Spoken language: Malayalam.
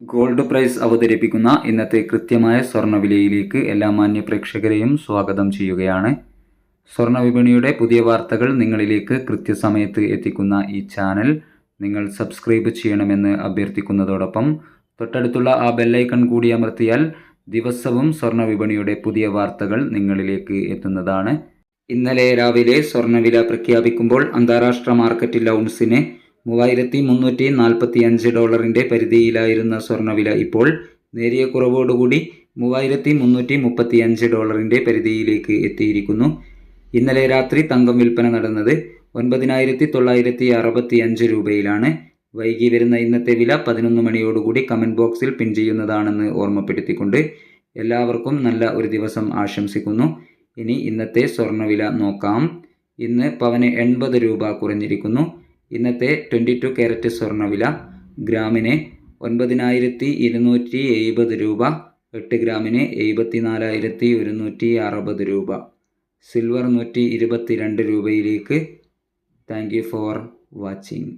ഗോൾഡ് പ്രൈസ് അവതരിപ്പിക്കുന്ന ഇന്നത്തെ കൃത്യമായ സ്വർണവിലയിലേക്ക് എല്ലാ മാന്യ പ്രേക്ഷകരെയും സ്വാഗതം ചെയ്യുകയാണ്. സ്വർണ വിപണിയുടെ പുതിയ വാർത്തകൾ നിങ്ങളിലേക്ക് കൃത്യസമയത്ത് എത്തിക്കുന്ന ഈ ചാനൽ നിങ്ങൾ സബ്സ്ക്രൈബ് ചെയ്യണമെന്ന് അഭ്യർത്ഥിക്കുന്നതോടൊപ്പം തൊട്ടടുത്തുള്ള ആ ബെല്ലൈക്കൺ കൂടി അമർത്തിയാൽ ദിവസവും സ്വർണ വിപണിയുടെ പുതിയ വാർത്തകൾ നിങ്ങളിലേക്ക് എത്തുന്നതാണ്. ഇന്നലെ രാവിലെ സ്വർണവില പ്രഖ്യാപിക്കുമ്പോൾ അന്താരാഷ്ട്ര മാർക്കറ്റിൽ ഔൺസിന് മൂവായിരത്തി മുന്നൂറ്റി നാൽപ്പത്തി അഞ്ച് ഡോളറിന്റെ പരിധിയിലായിരുന്ന സ്വർണവില ഇപ്പോൾ നേരിയ കുറവോടുകൂടി മൂവായിരത്തി മുന്നൂറ്റി മുപ്പത്തി അഞ്ച് ഡോളറിന്റെ പരിധിയിലേക്ക് എത്തിയിരിക്കുന്നു. ഇന്നലെ രാത്രി തങ്കം വിൽപ്പന നടന്നത് ഒൻപതിനായിരത്തി തൊള്ളായിരത്തി അറുപത്തി അഞ്ച് രൂപയിലാണ്. വൈകി വരുന്ന ഇന്നത്തെ വില പതിനൊന്ന് മണിയോടുകൂടി കമന്റ് ബോക്സിൽ പിൻ ചെയ്യുന്നതാണെന്ന് ഓർമ്മപ്പെടുത്തിക്കൊണ്ട് എല്ലാവർക്കും നല്ല ഒരു ദിവസം ആശംസിക്കുന്നു. ഇനി ഇന്നത്തെ സ്വർണവില നോക്കാം. ഇന്ന് പവന് എൺപത് രൂപ കുറഞ്ഞിരിക്കുന്നു. ഇന്നത്തെ ട്വന്റി ടു ക്യാരറ്റ് സ്വർണവില ഗ്രാമിന് ഒൻപതിനായിരത്തി ഇരുന്നൂറ്റി എഴുപത് രൂപ എട്ട് ഗ്രാമിന് എഴുപത്തി നാലായിരത്തി ഒരുന്നൂറ്റി അറുപത് രൂപ. സിൽവർ നൂറ്റി ഇരുപത്തി രണ്ട് രൂപയിലേക്ക്. Thank you for watching.